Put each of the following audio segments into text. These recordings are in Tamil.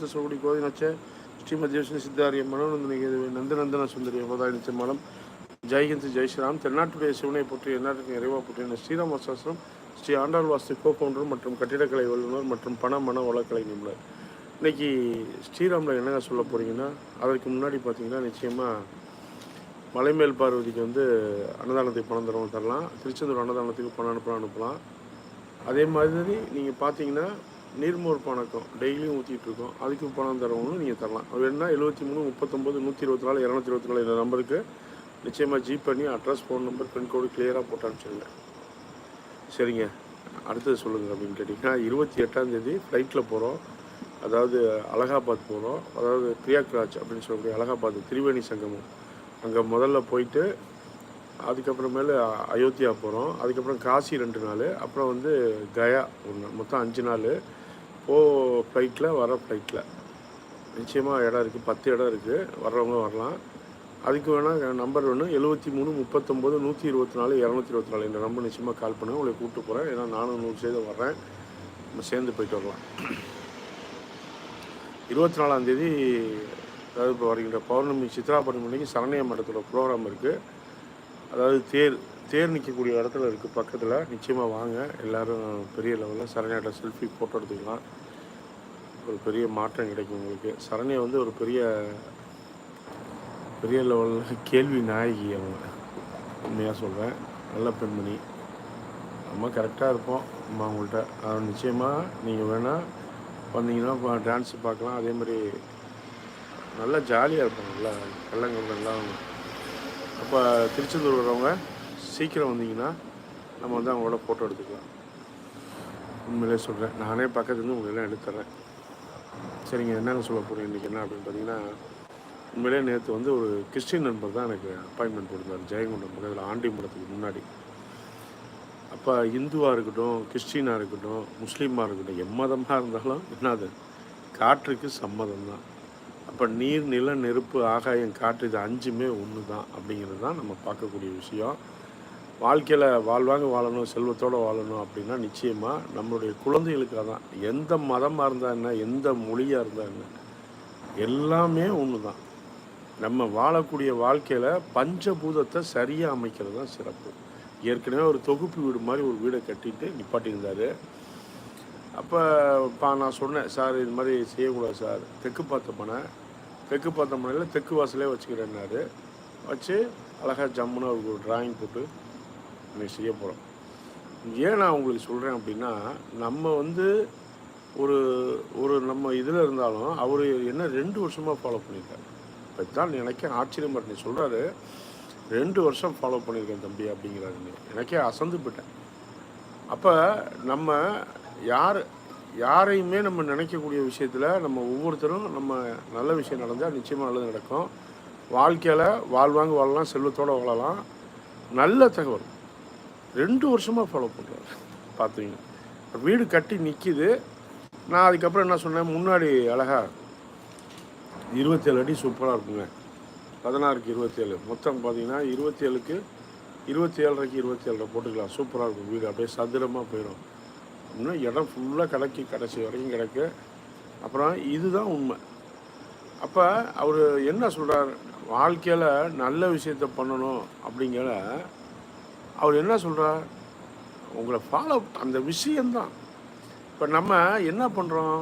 சொல்லக்கூடிய கோதினச்ச ஸ்ரீமதி விஷ்ணு சித்தாரிய மனோநந்தனிகே நந்தநந்தன சுந்தரி அவதாரிச்ச மலம். ஜெய்ஹிந்த் ஜெய் ஸ்ரீராம். தென்னாட்டுடைய சிவனை போற்றி எந்நாட்டுக்கு நிறைவாக போற்றி ஸ்ரீராம் வசாஸ்திரம் ஸ்ரீ ஆண்டாள் வாஸ்து கோபவுண்டர் மற்றும் கட்டிடக்கலை வல்லுநர் மற்றும் பண மன வளக்கலை நிபுணர். இன்னைக்கு ஸ்ரீராமில் என்னங்க சொல்ல போகிறீங்கன்னா அதற்கு முன்னாடி பார்த்தீங்கன்னா நிச்சயமாக மலைமேல் பார்வதிக்கு வந்து அன்னதானத்தை பணம் தரவும் தரலாம். திருச்செந்தூர் அன்னதானத்துக்கு பணம் அனுப்பலாம் அனுப்பலாம். அதே மாதிரி நீங்கள் பார்த்தீங்கன்னா நீர்மோர் பணக்கம் டெய்லியும் ஊற்றிட்டு இருக்கோம் அதுக்கு பணம் தரவங்களும் நீங்கள் தரலாம். வேணுன்னா எழுபத்தி மூணு முப்பத்தொம்போது நூற்றி இருபத்தி நாலு இரநூத்தி இருபத்தி நாலு இந்த நம்பருக்கு நிச்சயமாக ஜி பண்ணி அட்ரஸ் ஃபோன் நம்பர் பின்கோடு கிளியராக போட்டு சொல்லுங்கள் சரிங்க. அடுத்தது சொல்லுங்கள் அப்படின்னு கேட்டிங்கன்னா இருபத்தி எட்டாந்தேதி ஃப்ளைட்டில் போகிறோம் அதாவது அலகாபாத் போகிறோம் அதாவது பிரியாக்ராஜ் அப்படின்னு சொல்லக்கூடிய அலகாபாத் திரிவேணி சங்கமம். அங்கே முதல்ல போயிட்டு அதுக்கப்புறமேலு அயோத்தியா போகிறோம் அதுக்கப்புறம் காசி ரெண்டு நாள் அப்புறம் வந்து கயா ஒன்று மொத்தம் அஞ்சு நாள். போ ஃப்ளைட்டில் வர ஃப்ளைட்டில் நிச்சயமாக இடம் இருக்குது பத்து இடம் இருக்குது வர்றவங்க வரலாம். அதுக்கு வேணால் நம்பர் ஒன்று எழுபத்தி மூணு முப்பத்தொம்போது நூற்றி இருபத்தி நாலு இரநூத்தி இருபத்தி நாலு. இந்த நம்பர் நிச்சயமாக கால் பண்ணுங்க. உங்களை கூப்பிட்டு போகிறேன் ஏன்னா நானும் நூறு சதவீதம் வர்றேன். நம்ம சேர்ந்து போயிட்டு வரலாம். இருபத்தி நாலாம் தேதி அதாவது இப்போ வருகின்ற பௌர்ணமி சித்ரா பௌர்ணமி அன்னைக்கு சரண்யா மடத்தோட ப்ரோக்ராம் இருக்குது அதாவது தேர் தேர் நிற்கக்கூடிய இடத்துல இருக்குது பக்கத்தில். நிச்சயமாக வாங்க. எல்லாரும் பெரிய லெவலில் சரணியாட்ட செல்ஃபி ஃபோட்டோ எடுத்துக்கலாம். ஒரு பெரிய மாற்றம் கிடைக்கும் உங்களுக்கு. சரணியை வந்து ஒரு பெரிய பெரிய லெவலில் கேள்வி நாயகி அவங்க. உண்மையாக சொல்கிறேன் நல்ல பெண்மணி. நம்ம கரெக்டாக இருப்போம். நம்ம அவங்கள்ட்ட. அது நிச்சயமாக நீங்கள் வேணால் வந்தீங்கன்னா டான்ஸ் பார்க்கலாம். அதே மாதிரி நல்லா ஜாலியாக இருப்பாங்க நல்லா கள்ளங்கள் நல்லா அப்போ திருச்செந்தூர் வரவங்க சீக்கிரம் வந்தீங்கன்னா நம்ம வந்து அவங்களோட ஃபோட்டோ எடுத்துக்கலாம். உண்மையிலே சொல்கிறேன் நானே பக்கத்துலேருந்து உங்களெல்லாம் எடுத்துறேன். சரிங்க என்னங்க சொல்ல போகிறேன் இன்றைக்கி என்ன அப்படின்னு பார்த்தீங்கன்னா உண்மையிலே நேற்று வந்து ஒரு கிறிஸ்டின் நண்பர் தான் எனக்கு அப்பாயின்மெண்ட் கொடுத்தார் ஜெயங்கொண்டம் பக்கத்தில் ஆண்டி மடத்துக்கு முன்னாடி. அப்போ இந்துவாக இருக்கட்டும் கிறிஸ்டினாக இருக்கட்டும் முஸ்லீமாக இருக்கட்டும் எம்மதமாக இருந்தாலும் என்னது? காற்றுக்கு சம்மதம் தான் அப்போ நீர் நில நெருப்பு ஆகாயம் காற்று இது அஞ்சுமே ஒன்று தான் அப்படிங்கிறது தான் நம்ம பார்க்கக்கூடிய விஷயம். வாழ்க்கையில் வாழ்வாங்க வாழணும் செல்வத்தோடு வாழணும் அப்படின்னா நிச்சயமாக நம்மளுடைய குழந்தைகளுக்காக தான். எந்த மதமாக இருந்தால் என்ன எந்த மொழியாக இருந்தால் என்ன எல்லாமே ஒன்று தான் நம்ம வாழக்கூடிய வாழ்க்கையில் பஞ்சபூதத்தை சரியாக அமைக்கிறது தான் சிறப்பு. ஏற்கனவே ஒரு தொகுப்பு வீடு மாதிரி ஒரு வீடை கட்டிட்டு நிப்பாட்டியிருந்தார். அப்போ பா நான் சொன்னேன் சார் இது மாதிரி செய்யக்கூடாது சார். தெற்கு பார்த்த மனை தெற்கு பார்த்த மனையில் தெற்கு வாசலே வச்சுக்கிறேன்னாரு. வச்சு அழகாக ஜம்முன்னு அவருக்கு ஒரு டிராயிங் போட்டு இன்னைக்கு செய்ய போகிறோம் ஏன் நான் உங்களுக்கு சொல்கிறேன் அப்படின்னா நம்ம வந்து ஒரு ஒரு நம்ம இதில் இருந்தாலும் அவர் என்ன ரெண்டு வருஷமாக ஃபாலோ பண்ணியிருக்காரு. இப்போ தான் எனக்கே ஆச்சரியமாக நீ சொல்கிறாரு ரெண்டு வருஷம் ஃபாலோ பண்ணியிருக்கேன் தம்பி அப்படிங்கிறாரு. எனக்கே அசந்து போயிட்டேன். அப்போ நம்ம யார் யாரையுமே நம்ம நினைக்கக்கூடிய விஷயத்தில் நம்ம ஒவ்வொருத்தரும் நம்ம நல்ல விஷயம் நடந்தால் நிச்சயமாக நல்லது நடக்கும். வாழ்க்கையில் வாழ்வாங்க வாழலாம் செல்வத்தோடு வாழலாம். நல்ல தகவல். ரெண்டு வருஷமாக ஃபாலோ பண்ணுறாரு பார்த்தீங்கன்னா வீடு கட்டி நிற்கிது நான் அதுக்கப்புறம் என்ன சொன்னேன்? முன்னாடி அழகா இருபத்தேழு அடி சூப்பராக இருக்குங்க. பதினாறுக்கு இருபத்தேழு. மொத்தம் பார்த்தீங்கன்னா இருபத்தேழுக்கு இருபத்தி ஏழரைக்கு இருபத்தி ஏழரை போட்டுக்கலாம். சூப்பராக இருக்கும் வீடு. அப்படியே சதுரமாக போயிடும் இன்னும் இடம் ஃபுல்லாக கிடக்கி கடைசி வரைக்கும் கிடக்கு. அப்புறம் இதுதான் உண்மை. அப்போ அவர் என்ன சொல்கிறார் வாழ்க்கையில் நல்ல விஷயத்த பண்ணணும் அப்படிங்கிற அவர் என்ன சொல்கிறார் உங்களை ஃபாலோ அந்த விஷயந்தான் இப்போ நம்ம என்ன பண்ணுறோம்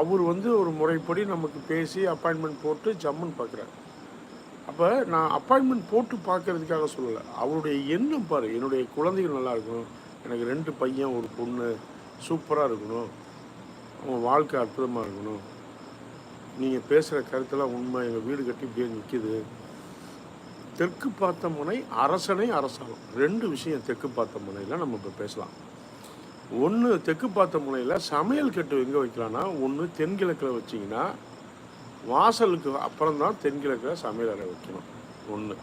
அவர் வந்து ஒரு முறைப்படி நமக்கு பேசி அப்பாயின்மெண்ட் போட்டு ஜம்முன்னு பார்க்குறாரு அப்போ நான் அப்பாயின்மெண்ட் போட்டு பார்க்கறதுக்காக சொல்லலை. அவருடைய எண்ணம் பாரு என்னுடைய குழந்தைகள் நல்லா இருக்கணும் எனக்கு ரெண்டு பையன் ஒரு பொண்ணு. சூப்பராக இருக்கணும். அவங்க வாழ்க்கை அற்புதமாக இருக்கணும். நீங்கள் பேசுகிற கருத்தெல்லாம் உண்மை. எங்கள் வீடு கட்டி இப்படியே நிற்கிது தெற்கு பார்த்த முனை அரசனை அரசாங்கம் ரெண்டு விஷயம் தெற்கு பார்த்த முனையில் நம்ம இப்போ பேசலாம். ஒன்று தெற்கு பார்த்த முனையில் சமையல் கட்டு எங்கே வைக்கலான்னா ஒன்று தென்கிழக்கில் வச்சிங்கன்னா வாசலுக்கு அப்புறம் தான் தென்கிழக்கில் சமையலறை வைக்கணும். ஒன்று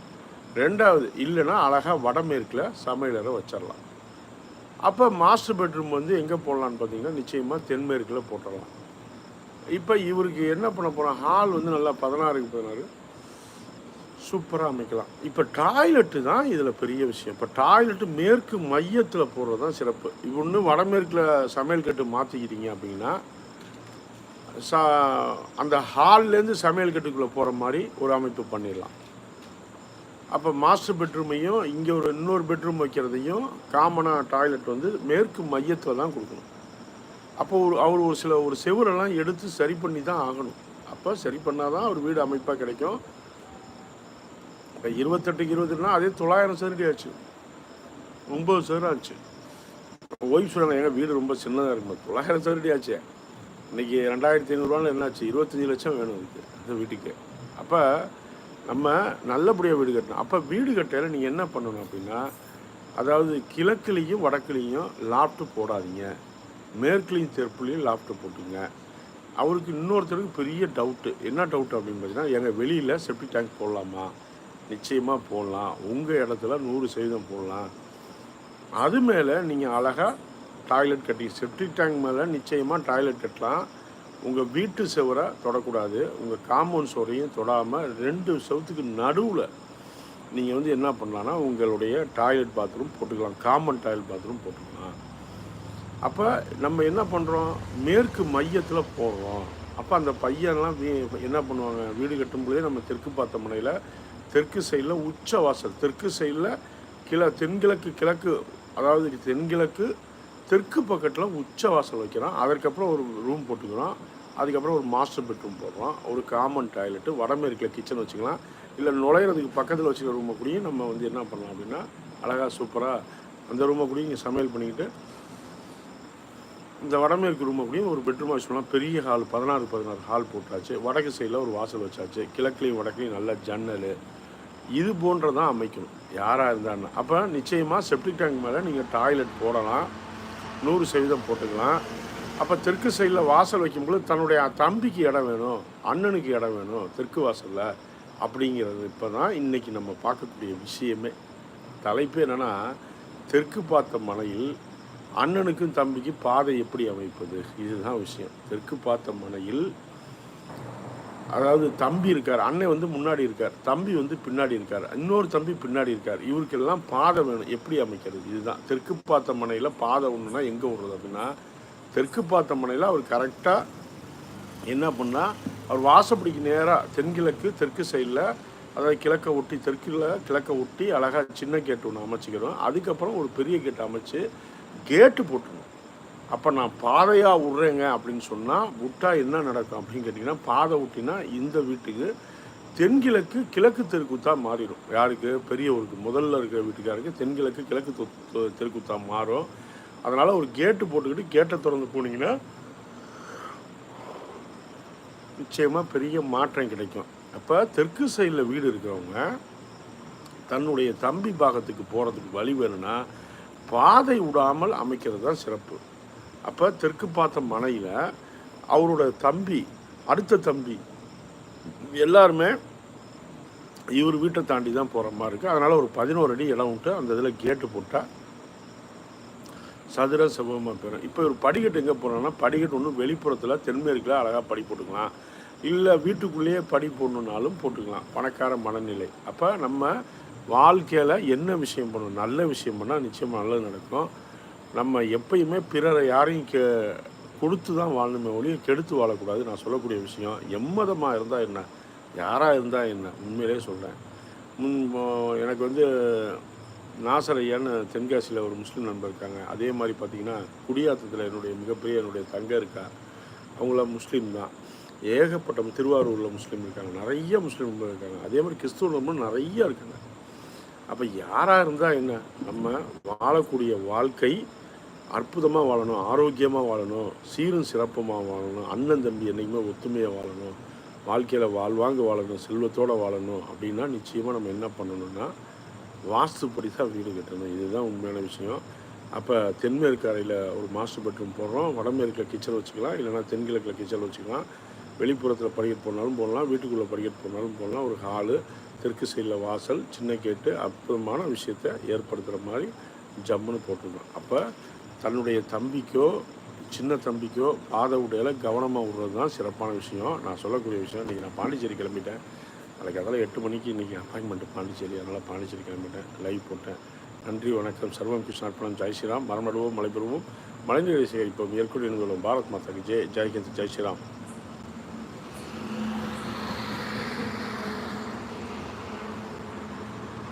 ரெண்டாவது இல்லைன்னா அழகாக வடமேற்கில் சமையலறை வச்சிடலாம். அப்போ மாஸ்டர் பெட்ரூம் வந்து எங்கே போடலான்னு பார்த்தீங்கன்னா நிச்சயமாக தென்மேற்கில் போட்டுடலாம். இப்போ இவருக்கு என்ன பண்ண போகிறோம் ஹால் வந்து நல்லா பதினாறுக்கு பதினாறு. சூப்பராக அமைக்கலாம். இப்போ டாய்லெட்டு தான் இதில் பெரிய விஷயம். இப்போ டாய்லெட்டு மேற்கு மையத்தில் போடுறது தான் சிறப்பு ஒன்று வடமேற்கில் சமையல் கட்டு மாற்றிக்கிட்டீங்க அப்படின்னா சா அந்த ஹால்லேருந்து சமையல் கட்டுக்குள்ளே போகிற மாதிரி ஒரு அமைப்பு பண்ணிடலாம். அப்போ மாஸ்டர் பெட்ரூமையும் இங்கே ஒரு இன்னொரு பெட்ரூம் வைக்கிறதையும் காமனாக டாய்லெட் வந்து மேற்கு மையத்தில் தான் கொடுக்கணும். அப்போ ஒரு அவர் ஒரு சில ஒரு செவுரெல்லாம் எடுத்து சரி பண்ணி தான் ஆகணும். அப்போ சரி பண்ணால் தான் ஒரு வீடு அமைப்பாக கிடைக்கும். இப்போ இருபத்தெட்டுக்கு இருபத்தெட்டுனா அதே தொள்ளாயிரம் சதுரடி ஆச்சு. ஒம்பது சதுரம் ஆச்சு. ஒய்ஃப் சொன்னாங்க எங்கள் வீடு ரொம்ப சின்னதாக இருக்கும் தொள்ளாயிரம் சதுரடி ஆச்சு. இன்னைக்கு ரெண்டாயிரத்தி ஐநூறுரூவான்னு என்னாச்சு? இருபத்தஞ்சி லட்சம் வேணும் இருக்குது அந்த வீட்டுக்கு. அப்போ நம்ம நல்லபடியாக வீடு கட்டணும். அப்போ வீடு கட்டையில் நீங்கள் என்ன பண்ணணும் அப்படின்னா அதாவது கிழக்குலேயும் வடக்குலேயும் லாஃப்ட்டு போடாதீங்க. மேற்குலேயும் தெற்குலேயும் லாஃப்ட்டு போட்டுங்க. அவருக்கு இன்னொருத்தருக்கு பெரிய டவுட்டு என்ன டவுட் அப்படின்னு பார்த்தீங்கன்னா எங்கள் வெளியில் செப்டிக் டேங்க் போடலாமா? நிச்சயமாக போடலாம். உங்கள் இடத்துல நூறு சதவீதம் போடலாம். அது மேலே நீங்கள் அழகாக டாய்லெட் கட்டி செப்டிக் டேங்க் மேலே நிச்சயமாக டாய்லெட் கட்டலாம். உங்கள் வீட்டு செவரை தொடக்கூடாது. உங்கள் காம்பவுண்ட் சுவரையும் தொடாமல் ரெண்டு செவத்துக்கு நடுவில் நீங்கள் வந்து என்ன பண்ணலான்னா உங்களுடைய டாய்லெட் பாத்ரூம் போட்டுக்கலாம். காமன் டாய்லெட் பாத்ரூம் போட்டுக்கலாம். அப்போ நம்ம என்ன பண்ணுறோம் மேற்கு மையத்தில் போடுறோம் அப்போ அந்த பையன்லாம் வீ- என்ன பண்ணுவாங்க? வீடு கட்டும்போதே நம்ம தெற்கு பார்த்த முனையில் தெற்கு சைடில் உச்ச வாசல் தெற்கு சைடில் கிழ தென்கிழக்கு கிழக்கு அதாவது தென்கிழக்கு தெற்கு பக்கத்தில் உச்ச வாசல் வைக்கிறோம் அதற்கப்புறம் ஒரு ரூம் போட்டுக்கிறோம் அதுக்கப்புறம் ஒரு மாஸ்டர் பெட்ரூம் போடுறோம் ஒரு காமன் டாய்லெட்டு வடமேற்கில் கிச்சன் வச்சுக்கலாம். இல்லை நுழையிறதுக்கு பக்கத்தில் வச்சுக்கிற ரூமை கூடயும் நம்ம வந்து என்ன பண்ணலாம் அப்படின்னா அழகாக சூப்பராக அந்த ரூமை கூடயும் இங்கே சமையல் பண்ணிக்கிட்டு இந்த வடமேற்கு ரூமை கூடயும் ஒரு பெட்ரூம் வச்சுக்கலாம் பெரிய ஹால் பதினாறு பதினாறு ஹால் போட்டாச்சு. வடக்கு சைடில் ஒரு வாசல் வச்சாச்சு. கிழக்குலையும் வடக்குலையும் நல்ல ஜன்னல். இது போன்றதான் அமைக்கணும். யாராக இருந்தான்னு அப்போ நிச்சயமாக செப்டிக் டேங்க் மேலே நீங்கள் டாய்லெட் போடலாம். நூறு சதவீதம் போட்டுக்கலாம். அப்போ தெற்கு சைடில் வாசல் வைக்கும்போது தன்னுடைய தம்பிக்கு இடம் வேணும் அண்ணனுக்கு இடம் வேணும் தெற்கு வாசலில். அப்படிங்கிறது இப்போ தான் இன்றைக்கி நம்ம பார்க்கக்கூடிய விஷயமே. தலைப்பு என்னென்னா தெற்கு பார்த்த மனையில் அண்ணனுக்கும் தம்பிக்கு பாதை எப்படி அமைப்பது? இதுதான் விஷயம். தெற்கு பார்த்த மனையில் அதாவது தம்பி இருக்கார் அண்ணன் வந்து முன்னாடி இருக்கார் தம்பி வந்து பின்னாடி இருக்கார் இன்னொரு தம்பி பின்னாடி இருக்கார். இவருக்கெல்லாம் பாதை வேணும். எப்படி அமைக்கிறது? இதுதான். தெற்கு பார்த்த மனையில் பாதை ஒன்றுனா எங்கே விடுறது அப்படின்னா தெற்கு பார்த்த மனையில் அவர் கரெக்டாக என்ன பண்ணால் அவர் வாசப்படிக்கு நேராக தென்கிழக்கு தெற்கு சைடில் அதாவது கிழக்க ஒட்டி தெற்கில் கிழக்க ஒட்டி அழகாக சின்ன கேட்டு ஒன்று அமைச்சிக்கிறோம் அதுக்கப்புறம் ஒரு பெரிய கேட் அமைச்சு கேட்டு போட்டுருணும் அப்போ நான் பாதையாக விட்றேங்க அப்படின்னு சொன்னால் விட்டால் என்ன நடக்கும்? அப்படின்னு கேட்டிங்கன்னா பாதை விட்டினா இந்த வீட்டுக்கு தென்கிழக்கு கிழக்கு தெருக்குத்தா மாறிடும். யாருக்கு? பெரியவருக்கு. முதல்ல இருக்கிற வீட்டுக்காருக்கு தென்கிழக்கு கிழக்கு தொ- தெருக்குத்தா மாறும். அதனால் ஒரு கேட்டு போட்டுக்கிட்டு கேட்டை திறந்து போனீங்கன்னா நிச்சயமாக பெரிய மாற்றம் கிடைக்கும். அப்போ தெற்கு சைடில் வீடு இருக்கிறவங்க தன்னுடைய தம்பி பாகத்துக்கு போகிறதுக்கு வழி வேணும்னா பாதை விடாமல் அமைக்கிறது தான் சிறப்பு. அப்போ தெற்கு பார்த்த மனையில் அவரோட தம்பி அடுத்த தம்பி எல்லாருமே இவர் வீட்டை தாண்டி தான் போகிற மாதிரி இருக்குது அதனால் ஒரு பதினோரு அடி இடம் விட்டு அந்த இதில் கேட்டு போட்டால் சதுர செவ்வமாக பெறும் இப்போ ஒரு படிக்கட்டு எங்கே போனோம்னா படிக்கட்டு ஒன்று வெளிப்புறத்தில் தென்மேற்கில் அழகாக படி போட்டுக்கலாம். இல்லை வீட்டுக்குள்ளேயே படி போடணுன்னாலும் போட்டுக்கலாம். பணக்கார மனநிலை. அப்போ நம்ம வாழ்க்கையில் என்ன விஷயம் பண்ணணும்? நல்ல விஷயம் பண்ணால் நிச்சயமாக நல்லது நடக்கும். நம்ம எப்பயுமே பிறரை யாரையும் கே கொடுத்து தான் வாழணுமே ஒழிய கெடுத்து வாழக்கூடாது. நான் சொல்லக்கூடிய விஷயம் எம்மதமாக இருந்தால் என்ன? யாராக இருந்தால் என்ன? உண்மையிலே சொல்கிறேன் முன் எனக்கு வந்து நாசர் ஐயான்னு தென்காசியில் ஒரு முஸ்லீம் நண்பர் இருக்காங்க. அதே மாதிரி பார்த்தீங்கன்னா குடியாத்தத்தில் என்னுடைய மிகப்பெரிய என்னுடைய தங்க இருக்கா? அவங்களாம் முஸ்லீம் தான். ஏகப்பட்ட திருவாரூரில் முஸ்லீம் இருக்காங்க. நிறைய முஸ்லீம் நண்பர் இருக்காங்க. அதே மாதிரி கிறிஸ்துவ நண்பர் நிறைய இருக்காங்க. அப்போ யாராக இருந்தால் என்ன? நம்ம வாழக்கூடிய வாழ்க்கை அற்புதமாக வாழணும் ஆரோக்கியமாக வாழணும் சீரும் சிறப்புமாக வாழணும் அண்ணன் தம்பி என்றைக்குமே ஒத்துமையாக வாழணும் வாழ்க்கையில் வாழ்வாங்க வாழணும் செல்வத்தோடு வாழணும் அப்படின்னா நிச்சயமாக நம்ம என்ன பண்ணணும்னா வாஸ்துப்படி தான் வீடு கட்டணும். இதுதான் உண்மையான விஷயம். அப்போ தென்மேற்கு அறையில் ஒரு மாஸ்டர் பெட்ரூம் போடுறோம். வடமேற்கில் கிச்சன் வச்சுக்கலாம். இல்லைன்னா தென்கிழக்கில் கிச்சன் வச்சுக்கலாம். வெளிப்புறத்தில் படிக்கட்டு போனாலும் போடலாம். வீட்டுக்குள்ளே படிக்கட்டு போனாலும் போடலாம். ஒரு ஹாலு தெற்கு சைடில் வாசல் சின்ன கேட்டு அற்புதமான விஷயத்தை ஏற்படுத்துகிற மாதிரி ஜம்முன்னு போட்டுருக்கோம் அப்போ தன்னுடைய தம்பிக்கோ சின்ன தம்பிக்கோ பாத உடையில கவனமாக விடுறது தான் சிறப்பான விஷயம். நான் சொல்லக்கூடிய விஷயம் இன்றைக்கி நான் பாண்டிச்சேரி கிளம்பிட்டேன். நாளைக்கு அதெல்லாம் எட்டு மணிக்கு இன்றைக்கி அப்பாயின்மெண்ட் பாண்டிச்சேரி. அதனால் பாண்டிச்சேரி கிளம்பிட்டேன். லைவ் போட்டேன். நன்றி வணக்கம். சர்வம் கிருஷ்ணார்பணம் ஜெய் ஸ்ரீராம். மரமடுவோம் மலைபெறுவோம் மழைநீரை சேகரிப்போம். ஏற்கனவே பாரத் மாதாக்கு ஜெய். ஜெய்ஹிந்த். ஜெய் ஸ்ரீராம்.